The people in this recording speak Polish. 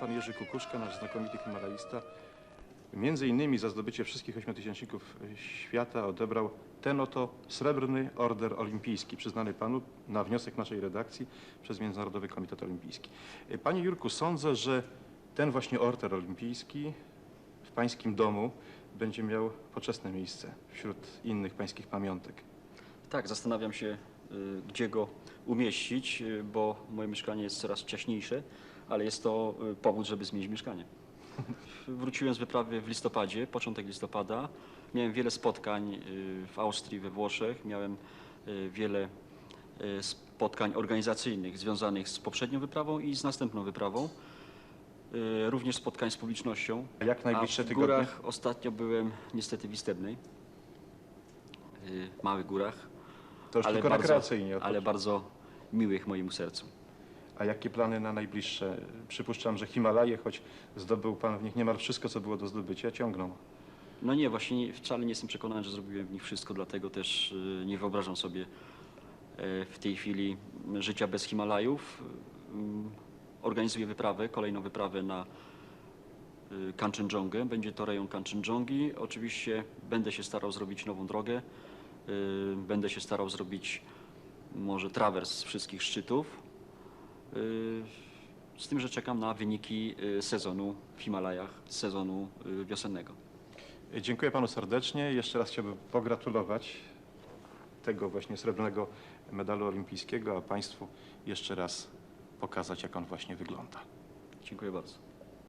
pan Jerzy Kukuszka, nasz znakomity himalaista, między innymi za zdobycie wszystkich ośmiotysięczników świata odebrał ten oto srebrny order olimpijski, przyznany panu na wniosek naszej redakcji przez Międzynarodowy Komitet Olimpijski. Panie Jurku, sądzę, że ten właśnie order olimpijski w pańskim domu będzie miał poczesne miejsce wśród innych pańskich pamiątek. Tak, zastanawiam się, y, gdzie go umieścić, y, bo moje mieszkanie jest coraz ciaśniejsze, ale jest to y, powód, żeby zmienić mieszkanie. Wróciłem z wyprawy w listopadzie, początek listopada. Miałem wiele spotkań y, w Austrii, we Włoszech. Miałem y, wiele spotkań organizacyjnych związanych z poprzednią wyprawą i z następną wyprawą. Również spotkań z publicznością. Jak najbliższe A w tygodnie? górach ostatnio byłem niestety w Istebnej, w małych górach To już tylko rekreacyjnie. ale bardzo miłych mojemu sercu. A jakie plany na najbliższe? Przypuszczam, że Himalaje, choć zdobył pan w nich niemal wszystko, co było do zdobycia, ciągną. No nie, właśnie nie, wcale nie jestem przekonany, że zrobiłem w nich wszystko, dlatego też y, nie wyobrażam sobie e, w tej chwili życia bez Himalajów. Ym, Organizuję wyprawę, kolejną wyprawę na y, Kanchenjongę. Będzie to rejon Kanchenjongi. Oczywiście będę się starał zrobić nową drogę. Y, Będę się starał zrobić może trawers wszystkich szczytów. Y, Z tym, że czekam na wyniki y, sezonu w Himalajach, sezonu y, wiosennego. Dziękuję panu serdecznie. Jeszcze raz chciałbym pogratulować tego właśnie srebrnego medalu olimpijskiego, a państwu jeszcze raz pokazać, jak on właśnie wygląda. Dziękuję bardzo.